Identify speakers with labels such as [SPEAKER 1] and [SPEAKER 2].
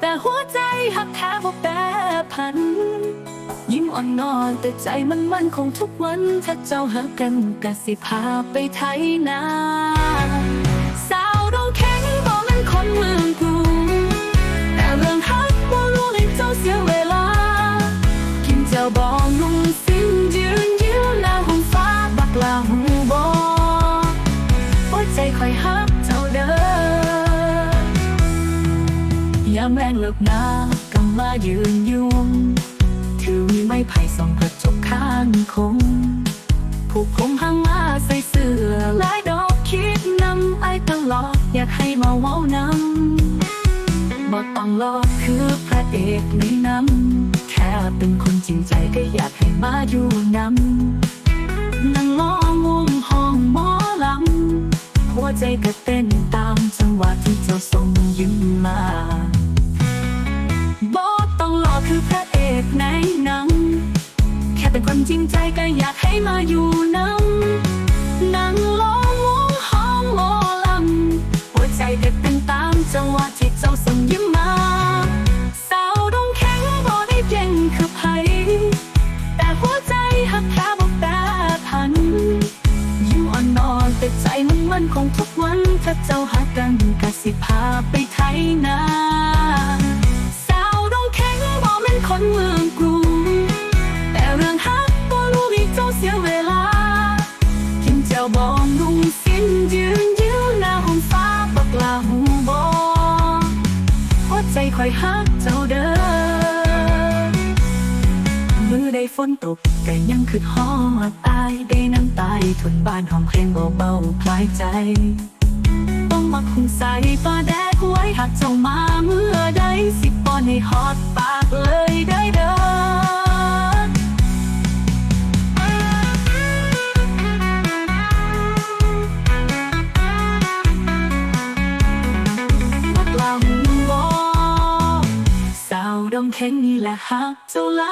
[SPEAKER 1] แต่หัวใจหักแท้บ่แปรผัน ยิ้มอ่อนนอนแต่ใจมันมันคงทุกวัน ถ้าเจ้าหักกันกะสิพาไปไทยนาสาวดงแข็งบอกมันคนเมืองกรุงแต่เรื่องฮักบ่รู้ให้เจ้าเสียเวลา กินเจ้าบองนุ่งสิ้นยืนยิ้วหน้าห้องฟ้าบักลาหูบอหัวใจคอยฮัก ยามแรงเลิกหน้ากำมายืนยุงถือมีไม้ไผ่ส่องกระจกข้างคงผูกผมหางมาใส่เสื้อลายดอกคิดนำไอตลอดอยากให้มาเว้านำบอกต้องรอคือพระเอกในน้ำแค่เป็นคนจริงใจก็อยากให้มาอยู่นำนั่งมองมุมห้องหมอลำ หัวใจก็เต้นตามจังหวะที่เจ้าส่งยิ้มมา เป็นคนจริงใจก็อยากให้มาอยู่น้ำนั่งล้อมวงห้องหมลำหัวใจก็เป็นตามจังหวะที่เจ้าส่งยิ้มมา สาวดงแข็งบ่ได้เก่งคือไผแต่หัวใจหักแค่บ่แปรผัน อยิ้มอ่อนนอนแต่ใจมันมันคงทุกวัน ถ้าเจ้าหักกันกะสิพาไปไทยนา สาวดงแข็งบ่เป็นคนเมือ อยหักเจ้าเด้อมือได้ฝนตกก็ยังคือฮอดอายได้น้ำตายทนบ้านห้องเพลงเบาๆคลายใจ ต้องมาคุมใส่ฟ้าแดดไว้หากเจ้ามาเมื่อใดสิปอนให้ฮอดปากเลยได้เด้อ สาวดงแข็งนี่แหละฮักเจ้าไหล